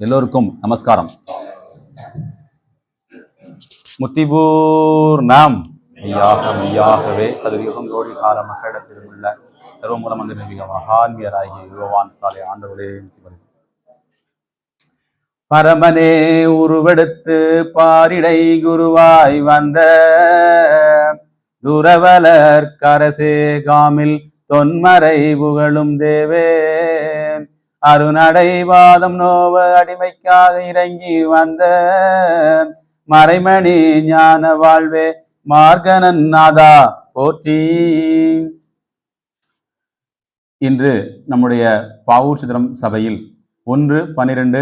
எல்லோருக்கும் நமஸ்காரம். முத்திபூர் நாம். மெய்யாக மெய்யாகவே சதுயுகம் கோடி கால மக்களிடத்தில் உள்ள சர்வமூலமந்திர மிக மகான்மியராகிய யுகவான் சாலை ஆண்டவர்களே பரமனே உருவெடுத்து பாரிடை குருவாய் வந்த துரவலர் கரசே காமில் தொன்மறை புகழும் தேவே. அருணடைவாதம் நோவ அடிமைக்காக இறங்கி வந்த மறைமணி ஞான வாழ்வே மார்கனன் நாதா போற்றி. இன்று நம்முடைய பாவூர் சிதறம் சபையில் ஒன்று பன்னிரெண்டு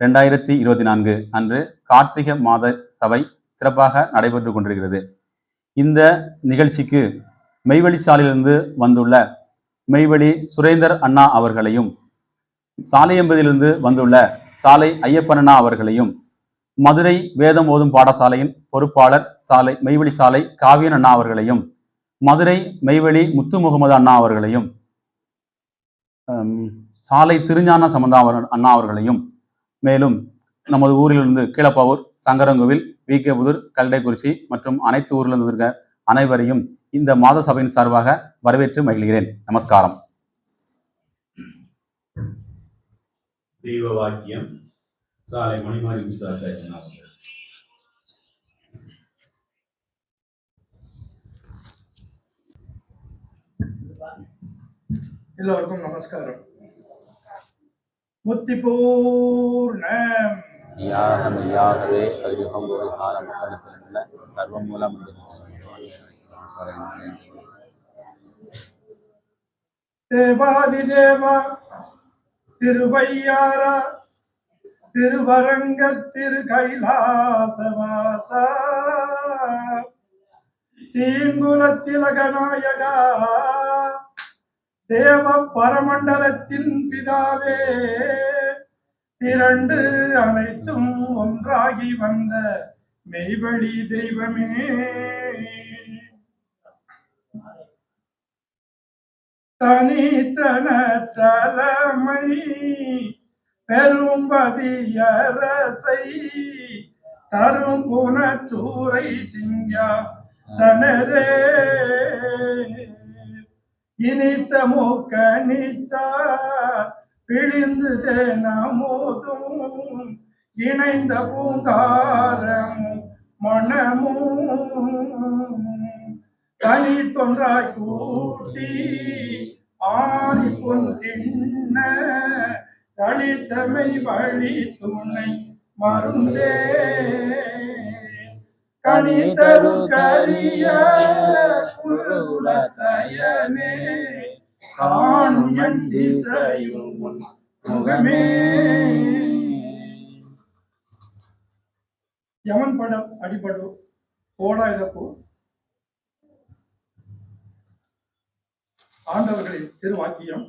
ரெண்டாயிரத்தி இருபத்தி நான்கு அன்று கார்த்திகை மாத சபை சிறப்பாக நடைபெற்று கொண்டிருக்கிறது. இந்த நிகழ்ச்சிக்கு மெய்வழி சாலையிலிருந்து வந்துள்ள மெய்வழி சுரேந்தர் அண்ணா அவர்களையும் சாலையம்பதியிலிருந்து வந்துள்ள சாலை ஐயப்பனண்ணா அவர்களையும் மதுரை வேதம் ஓதும் பாடசாலையின் பொறுப்பாளர் சாலை மெய்வெளி சாலை காவியன் அண்ணா அவர்களையும் மதுரை மெய்வெளி முத்து முகமது அண்ணா அவர்களையும் சாலை திருஞான சம்பந்தா அவர் அண்ணா அவர்களையும் மேலும் நமது ஊரிலிருந்து கீழப்பாவூர் சங்கரங்கோவில் வி. கே. புதூர் கல்டைக்குறிச்சி மற்றும் அனைத்து ஊரிலிருந்து இருக்க அனைவரையும் இந்த மாத சபையின் சார்பாக வரவேற்று மகிழ்கிறேன். நமஸ்காரம். தெய்வ வாக்கியம் சாலை மணிமாரி முத்தாச்சாரியன் ஆசிரியர் எல்லோருக்கும் நமஸ்காரம் முத்திபூர்ணம் மெய்யாக மெய்யாகவே சதுயுகம் ஒரு கால மக்களிடத்தில் உள்ள சர்வமூலம் தேவாதி தேவா திருவையாரா திருவரங்க திரு கைலாசவாசா தீங்குலத்திலகநாயகா தேவ பரமண்டலத்தின் பிதாவே திரண்டு அனைத்தும் ஒன்றாகி வந்த மெய்வழி தெய்வமே. தனித்தன தலைமை பெரும்பதியரசை தரும் புனச்சூரை சிங்கா சனரே. இனித்த மூக்க நிச்சா பிழிந்து நமோதும். இணைந்த பூங்காரமும் மனமும். தனி தொன்றாய் கூட்டி ஆணி பொன்றின்ன தளித்தமை வழி துணை மருந்தே. கனி தரு கரிய குருகுலத்தயனே காணும் என் திசையும் முகமே. யமன் படம் அடிபடும். போடா இதப்போ ஆண்டவர்களின் திருவாக்கியம்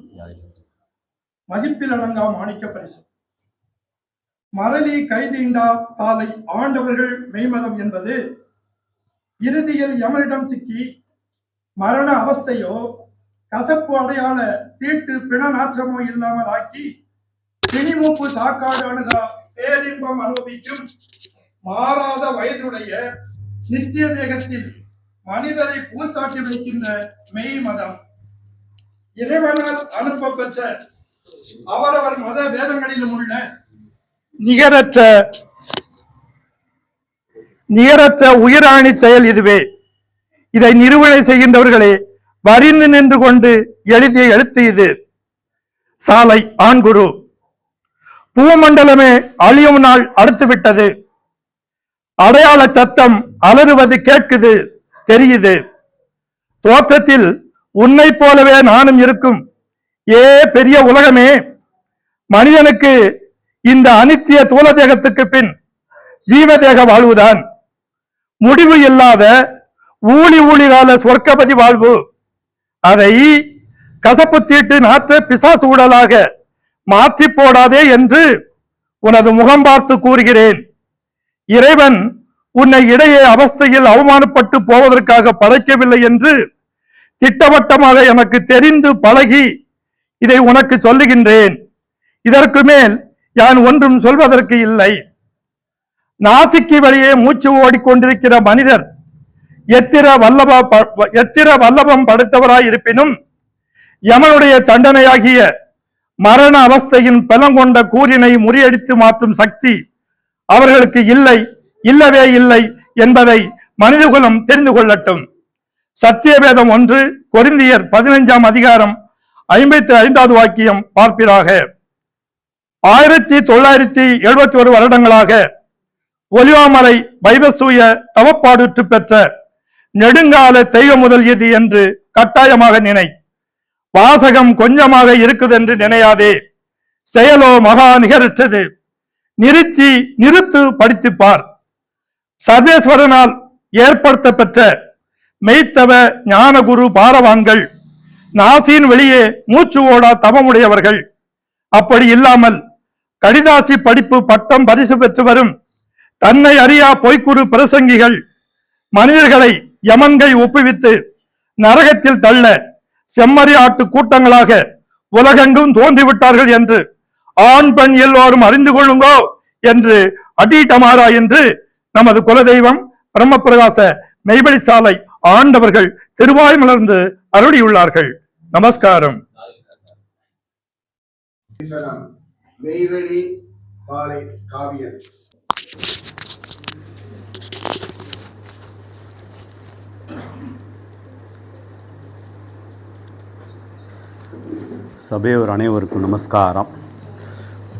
மதிப்பில் அடங்கா மாணிக்க பரிசு. மரளி கைதீண்டா சாலை ஆண்டவர்கள் மெய்மதம் என்பது இறுதியில் யமனிடம் சிக்கி மரண அவஸ்தையோ கசப்பு அடையாள தீட்டு பிண நாற்றமோ இல்லாமல் ஆக்கி பிணிமூப்பு சாக்காடு அணுகா பேரின்பம் அனுபவிக்கும் மாறாத வயதுடைய நித்திய தேகத்தில் மனிதரை பூத்தாட்டி வைக்கின்ற மெய் மதம் இறைவனால் அனுப்ப பெற்ற அவரவர் மத வேதங்களிலும் உள்ள நிகரற்ற நிகரற்ற உயிராணி செயல் இதுவே. இதை நிறுவனை செய்கின்றவர்களே வரிந்து நின்று கொண்டு எழுதிய எழுத்து இது. சாலை ஆண்குரு. பூமண்டலமே அழியும் நாள் அடுத்து விட்டது. அடையாள சத்தம் அலறுவது கேட்குது தெரியுது. தோற்றத்தில் உன்னை போலவே நானும் இருக்கும். ஏ பெரிய உலகமே மனிதனுக்கு இந்த அனித்திய தூல தேகத்துக்கு பின் ஜீவதேக வாழ்வுதான். முடிவு இல்லாத ஊழி ஊழி கால சொர்க்கபதி வாழ்வு. அதை கசப்பு தீட்டு நாற்ற பிசாசு உடலாக மாற்றி போடாதே என்று உனது முகம் பார்த்து கூறுகிறேன். இறைவன் உன்னை இடையே அவஸ்தையில் அவமானப்பட்டு போவதற்காக படைக்கவில்லை என்று திட்டவட்டமாக எனக்கு தெரிந்து பழகி இதை உனக்கு சொல்லுகின்றேன். இதற்கு மேல் யான் ஒன்றும் சொல்வதற்கு இல்லை. நாசிக்கு வழியே மூச்சு ஓடிக்கொண்டிருக்கிற மனிதர் எத்திர வல்லப ப- எத்திர வல்லபம் படுத்தவராய் இருப்பினும் யமனுடைய தண்டனையாகிய மரண அவஸ்தையின் பலங்கொண்ட கூறினை முறியடித்து மாற்றும் சக்தி அவர்களுக்கு இல்லை இல்லவே இல்லை என்பதை மனிதகுலம் தெரிந்து கொள்ளட்டும். சத்தியவேதம் ஒன்று கொரிந்தியர் பதினைஞ்சாம் அதிகாரம் ஐம்பத்தி ஐந்தாவது வாக்கியம் பார்ப்பீராக ஆயிரத்தி தொள்ளாயிரத்தி எழுபத்தி ஒரு வருடங்களாக ஒலிவாமலை வைவசூய தவப்பாடுற்று பெற்ற நெடுங்கால தெய்வ முதல் இது என்று கட்டாயமாக நினை. வாசகம் கொஞ்சமாக இருக்குது என்று நினையாதே. செயலோ மகா நிகரற்றது. நிறுத்தி நிறுத்து படித்துப் பார் சர்வேஸ்வரனால் ஏற்படுத்தப்பெற்ற மெய்த்தவ ஞானகுரு பாரவான்கள் நாசியின் வெளியே மூச்சு ஓடா தவமுடையவர்கள். அப்படி இல்லாமல் கடிதாசி படிப்பு பட்டம் பரிசு பெற்று வரும் தன்னை அறியா பொய்க்குறு பிரசங்கிகள் மனிதர்களை யமன்கை ஒப்புவித்து நரகத்தில் தள்ள செம்மறி ஆட்டு கூட்டங்களாக உலகெங்கும் தோன்றிவிட்டார்கள் என்று ஆண் பெண் எல்லோரும் அறிந்து கொள்ளுங்கோ என்று அடீட்டமாரா என்று நமது குலதெய்வம் பிரம்மபிரகாச மெய்வழி சாலை ஆண்டவர்கள் திருவாய் மலர்ந்து அருளியுள்ளார்கள். நமஸ்காரம். சபையோர் அனைவருக்கும் நமஸ்காரம்.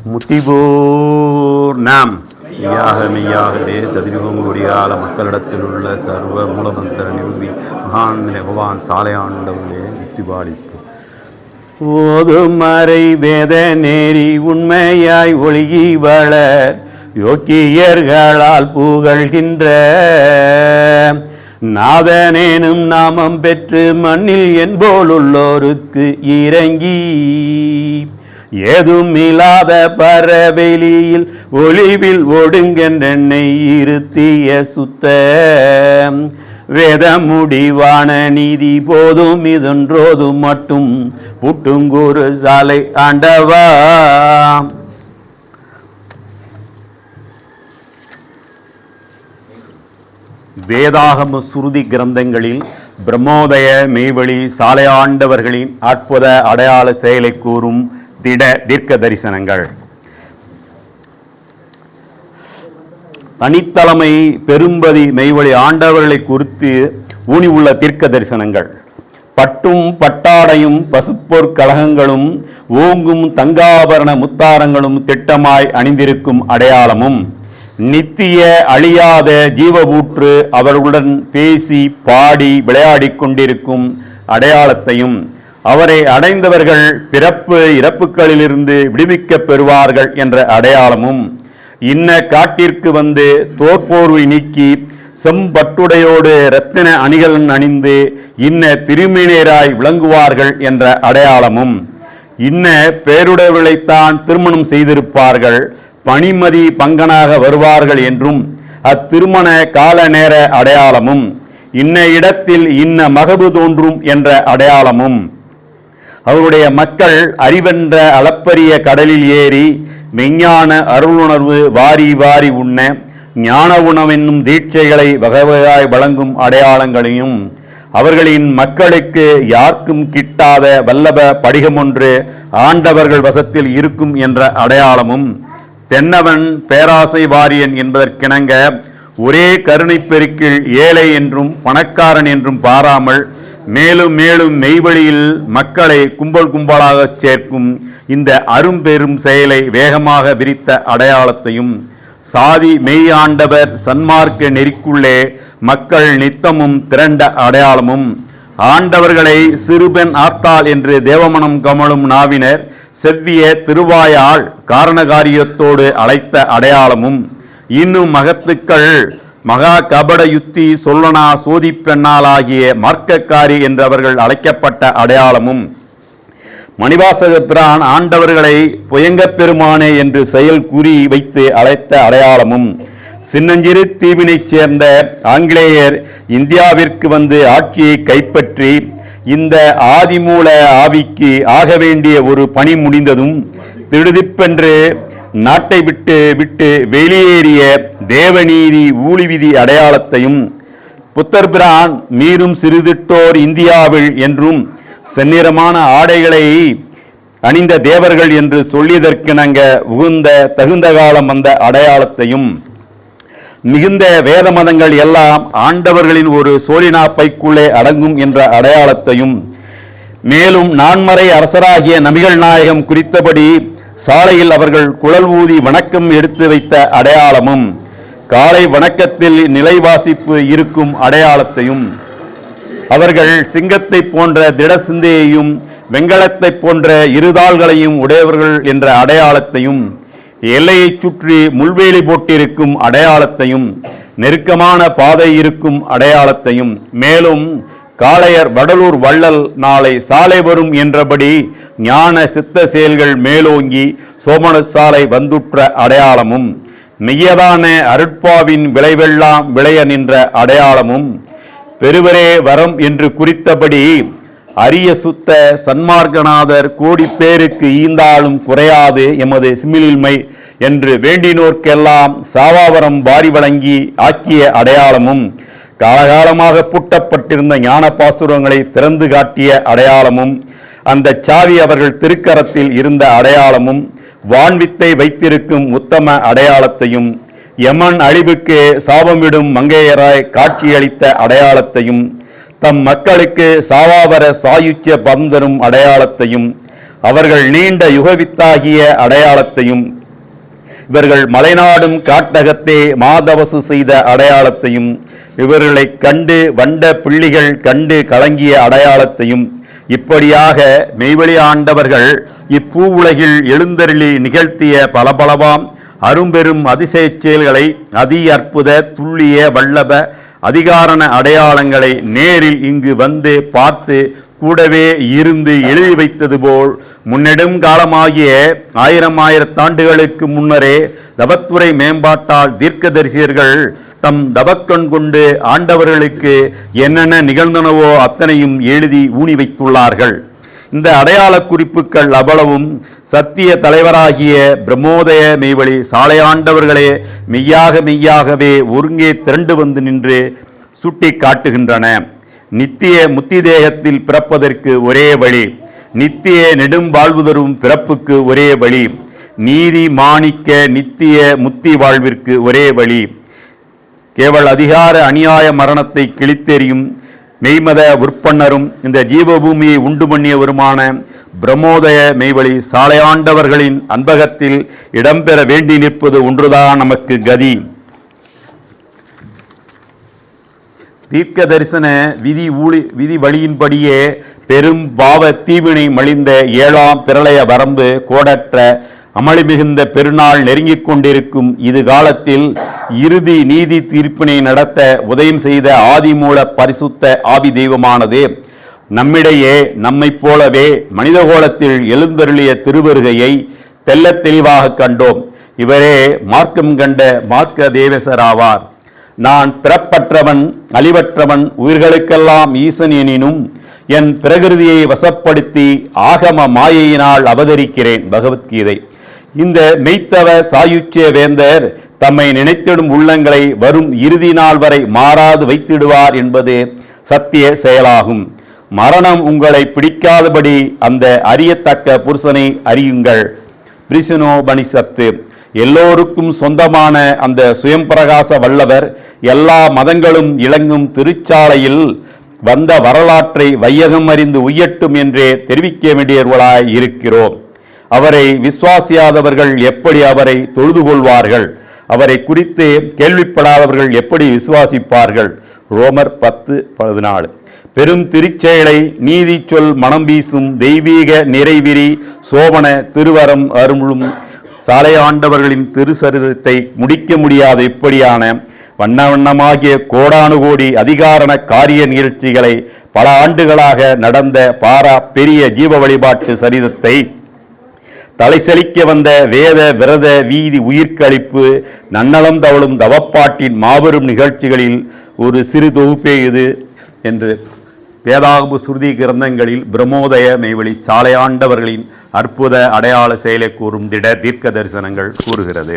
முத்திபோர் நாம். மெய்யாக மெய்யாகவே சதியுகம் ஒடியால மக்களிடத்தில் உள்ள சர்வ மூலமந்திர நிறுவி மகான் பகவான் சாலையாண்டவர்களே முத்திபாலிப்பு ஓதுமறை வேத நேரி உண்மையாய் ஒழுகி வளர் யோக்கியர்களால் புகழ்கின்ற. நாதனேனும் நாமம் பெற்று மண்ணில் என்போலுள்ளோருக்கு இறங்கி. ஏதும் இல்லாத பரவெளியில் ஒளிவில் ஒடுங்கென்றென்னை இருத்திய சுத்த வேத முடிவான நீதி போதும் இதொன்றோதும் மட்டும் புட்டுங்கூறு சாலை ஆண்டவா. வேதாகம சுருதி கிரந்தங்களில் பிரம்மோதய மெய்வழி சாலையாண்டவர்களின் அற்புத அடையாள செயலை கூறும் திட தீர்க்க தரிசனங்கள் தனித்தலைமை பெரும்பதி மெய்வழி ஆண்டவர்களை குறித்து ஊனி உள்ள தீர்க்க தரிசனங்கள் பட்டும் பட்டாடையும் பசுப்பொற் கழகங்களும் ஓங்கும் தங்காபரண முத்தாரங்களும் திட்டமாய் அணிந்திருக்கும் அடையாளமும். நித்திய அழியாத ஜீவபூற்று அவர்களுடன் பேசி பாடி விளையாடி கொண்டிருக்கும் அடையாளத்தையும் அவரை அடைந்தவர்கள் பிறப்பு இறப்புகளிலிருந்து விடுவிக்கப் பெறுவார்கள் என்ற அடையாளமும் இன்ன காட்டிற்கு வந்து தோற்போர்வை நீக்கி செம்பட்டுடையோடு இரத்தின அணிகளன் அணிந்து இன்ன திருமேனியராய் விளங்குவார்கள் என்ற அடையாளமும் இன்ன பேருடையவர்களைத்தான் திருமணம் செய்திருப்பார்கள் பணிமதி பங்கனாக வருவார்கள் என்றும் அத்திருமண கால நேர அடையாளமும் இன்ன இடத்தில் இன்ன மகபு தோன்றும் என்ற அடையாளமும். அவருடைய மக்கள் அறிவென்ற அளப்பரிய கடலில் ஏறி மெஞ்ஞான அருளுணர்வு வாரி வாரி உண்ண ஞான உணவென்னும் தீட்சைகளை வகை வழங்கும் அடையாளங்களையும் அவர்களின் மக்களுக்கு யாருக்கும் கிட்டாத வல்லப படிகம் ஒன்று ஆண்டவர்கள் வசத்தில் இருக்கும் என்ற அடையாளமும் தென்னவன் பேராசை வாரியன் என்பதற்கிணங்க ஒரே கருணைப் பெருக்கில் ஏழை என்றும் பணக்காரன் என்றும் பாராமல் மேலும் மேலும் மெய்வழியில் மக்களை கும்பல் கும்பலாகச் சேர்க்கும் இந்த அரும்பெரும் செயலை வேகமாக விரித்த அடையாளத்தையும் சாதி மெய்யாண்டவர் சன்மார்க்க நெறிக்குள்ளே மக்கள் நித்தமும் திரண்ட அடையாளமும் ஆண்டவர்களை சிறுபெண் ஆத்தாள் என்று தேவமனம் கமலும் நாவினர் செவ்விய திருவாயால் காரணகாரியத்தோடு அழைத்த அடையாளமும் இன்னும் மகத்துக்கள் மகா கபட யுத்தி சொல்லனா சோதிப்பெண்ணாலாகிய மார்க்கக்காரி என்று அவர்கள் அழைக்கப்பட்ட அடையாளமும் மணிவாசக பிரான் ஆண்டவர்களை புயங்கப் பெருமானே என்று செயல் கூறி வைத்து அழைத்த அடையாளமும் சின்னஞ்சிறு தீவினைச் சேர்ந்த ஆங்கிலேயர் இந்தியாவிற்கு வந்து ஆட்சியை கைப்பற்றி இந்த ஆதிமூல ஆவிக்கு ஆக வேண்டிய ஒரு பணி முடிந்ததும் திடுதிப்பென்று நாட்டை விட்டு விட்டு வெளியேறிய தேவநீதி ஊழிவிதி அடையாளத்தையும் புத்தர் பிரான் மீறும் சிறுதிட்டோர் இந்தியாவில் என்றும் செந்நிறமான ஆடைகளை அணிந்த தேவர்கள் என்று சொல்லியதற்கிணங்க உகுந்த தகுந்த காலம் வந்த அடையாளத்தையும் மிகுந்த வேத மதங்கள் எல்லாம் ஆண்டவர்களின் ஒரு சோழினா பைக்குள்ளே அடங்கும் என்ற அடையாளத்தையும் மேலும் நான்மறை அரசராகிய நபிகள் நாயகம் குறித்தபடி சாலையில் அவர்கள் குழல் ஊதி வணக்கம் எடுத்து வைத்த அடையாளமும் காலை வணக்கத்தில் நிலைவாசிப்பு இருக்கும் அடையாளத்தையும் அவர்கள் சிங்கத்தை போன்ற திட சிந்தையையும் வெங்கலத்தைப் போன்ற இருதாள்களையும் உடையவர்கள் என்ற அடையாளத்தையும் எல்லையைச் சுற்றி முள்வேலி போட்டிருக்கும் அடையாளத்தையும் நெருக்கமான பாதை இருக்கும் அடையாளத்தையும் மேலும் காளையர் வடலூர் வள்ளல் நாளை சாலை வரும் என்றபடி ஞான சித்த செயல்கள் மேலோங்கி சோமன சாலை வந்துற்ற அடையாளமும் மெய்யதான அருட்பாவின் விளைவெல்லாம் விளைய நின்ற அடையாளமும் பெருவரே வரம் என்று குறித்தபடி அரிய சுத்த சன்மார்க்கநாதர் கோடி பேருக்கு ஈந்தாலும் குறையாது எமது சிமிழில்மை என்று வேண்டினோர்க்கெல்லாம் சாவாவரம் வாரி வழங்கி ஆக்கிய அடையாளமும் காலகாலமாக பூட்டப்பட்டிருந்த ஞான பாசுரங்களை திறந்து காட்டிய அடையாளமும் அந்த சாவி அவர்கள் திருக்கரத்தில் இருந்த அடையாளமும் வான்வித்தை வைத்திருக்கும் உத்தம அடையாளத்தையும் யமன் அழிவுக்கு சாபமிடும் மங்கையராய் காட்சியளித்த அடையாளத்தையும் தம் மக்களுக்கு சாவாவர சாயுச்சிய பந்தரும் அடையாளத்தையும் அவர்கள் நீண்ட யுகவித்தாகிய அடையாளத்தையும் இவர்கள் மலைநாடும் காட்டகத்தே மாதவசு செய்த அடையாளத்தையும் இவர்களை கண்டு வண்ட பிள்ளிகள் கண்டு கலங்கிய அடையாளத்தையும் இப்படியாக மெய்வழி ஆண்டவர்கள் இப்பூ உலகில் எழுந்தருளி நிகழ்த்திய பலபலவாம் அரும்பெரும் அதிசய செயல்களை அதி அற்புத துல்லிய வல்லப அதிகாரண அடையாளங்களை நேரில் இங்கு வந்து பார்த்து கூடவே இருந்து எழுதி வைத்தது போல் முன்னெடும் காலமாகிய ஆயிரம் ஆயிரத்தாண்டுகளுக்கு முன்னரே தவத்துறை மேம்பாட்டால் தீர்க்கதரிசியர்கள் தம் தவக்கண் கொண்டு ஆண்டவர்களுக்கு என்னென்ன நிகழ்ந்தனவோ அத்தனையும் எழுதி ஊனி வைத்துள்ளார்கள். இந்த அடையாள குறிப்புகள் அவ்வளவும் சத்திய தலைவராகிய பிரம்மோதய மெய்வழி சாலையாண்டவர்களே மெய்யாக மெய்யாகவே ஒருங்கே திரண்டு வந்து நின்று சுட்டி காட்டுகின்றன நித்திய முத்தி தேகத்தில் பிறப்பதற்கு ஒரே வழி நித்திய நெடும் வாழ்வு தரும் பிறப்புக்கு ஒரே வழி நீதி மாணிக்க நித்திய முத்தி வாழ்விற்கு ஒரே வழி. கேவல் அதிகார அநியாய மரணத்தை கிழித்தெறியும் மெய்மத உற்பன்னரும் இந்த ஜீவபூமியை உண்டு பண்ணியவருமான பிரமோதய மெய்வழி சாலையாண்டவர்களின் அன்பகத்தில் இடம்பெற வேண்டி நிற்பது ஒன்றுதான் நமக்கு கதி. தீர்க்க தரிசன விதி ஊழி விதி வழியின்படியே பெரும் பாவ தீவினை மலிந்த ஏழாம் பிரளய வரம்பு கோடற்ற அமளி மிகுந்த பெருநாள் நெருங்கிக் கொண்டிருக்கும் இது காலத்தில் இறுதி நீதி தீர்ப்பினை நடத்த உதயம் செய்த ஆதிமூல பரிசுத்த ஆவி தெய்வமானது. நம்மிடையே நம்மைப் போலவே மனிதகோலத்தில் எழுந்தருளிய திருவருகையை தெல்ல தெளிவாக கண்டோம். இவரே மார்க்கம் கண்ட மார்க்க தேவசராவார் நான் பிறப்பற்றவன் அழிவற்றவன் உயிர்களுக்கெல்லாம் ஈசன் எனினும் என் பிரகிருதியை வசப்படுத்தி ஆகம மாயையினால் அவதரிக்கிறேன் பகவத்கீதை. இந்த மெய்த்தவ சாயுச்சிய வேந்தர் தம்மை நினைத்திடும் உள்ளங்களை வரும் இறுதி நாள் வரை மாறாது வைத்திடுவார் என்பது சத்திய செயலாகும். மரணம் உங்களை பிடிக்காதபடி அந்த அறியத்தக்க புருஷனை அறியுங்கள். பிரிசனோபனிஷத்து எல்லோருக்கும் சொந்தமான அந்த சுயம்பிரகாச வல்லவர் எல்லா மதங்களும் இளங்கும் திருச்சாலையில் வந்த வரலாற்றை வையகம் அறிந்து உய்யட்டும் என்றே தெரிவிக்க வேண்டியவர்களாய் இருக்கிறோம். அவரை விசுவாசியாதவர்கள் எப்படி அவரை தொழுது கொள்வார்கள்? அவரை குறித்து கேள்விப்படாதவர்கள் எப்படி விசுவாசிப்பார்கள்? ரோமர் பத்து பதினாலு. பெரும் திருச்செயலை நீதி சொல் மனம் வீசும் தெய்வீக நிறைவிரி சோபன திருவரம் அருளும் சாலை ஆண்டவர்களின் திருசரிதத்தை முடிக்க முடியாத இப்படியான வண்ண வண்ணமாகிய கோடானு கோடி அதிகாரண காரிய நிகழ்ச்சிகளை பல ஆண்டுகளாக நடந்த பாரா பெரிய ஜீவ வழிபாட்டு சரிதத்தை தலை செழிக்க வந்த வேத விரத வீதி உயிர்க்களிப்பு நன்னலம் தவழும் தவப்பாட்டின் மாபெரும் நிகழ்ச்சிகளில் ஒரு சிறு தொகுப்பே இது என்று வேதாகம சுருதி கிரந்தங்களில் பிரம்மோதய மெய்வழி சாலையாண்டவர்களின் அற்புத அடையாள செயலை கூறும் திட தீர்க்க தரிசனங்கள் கூறுகிறது.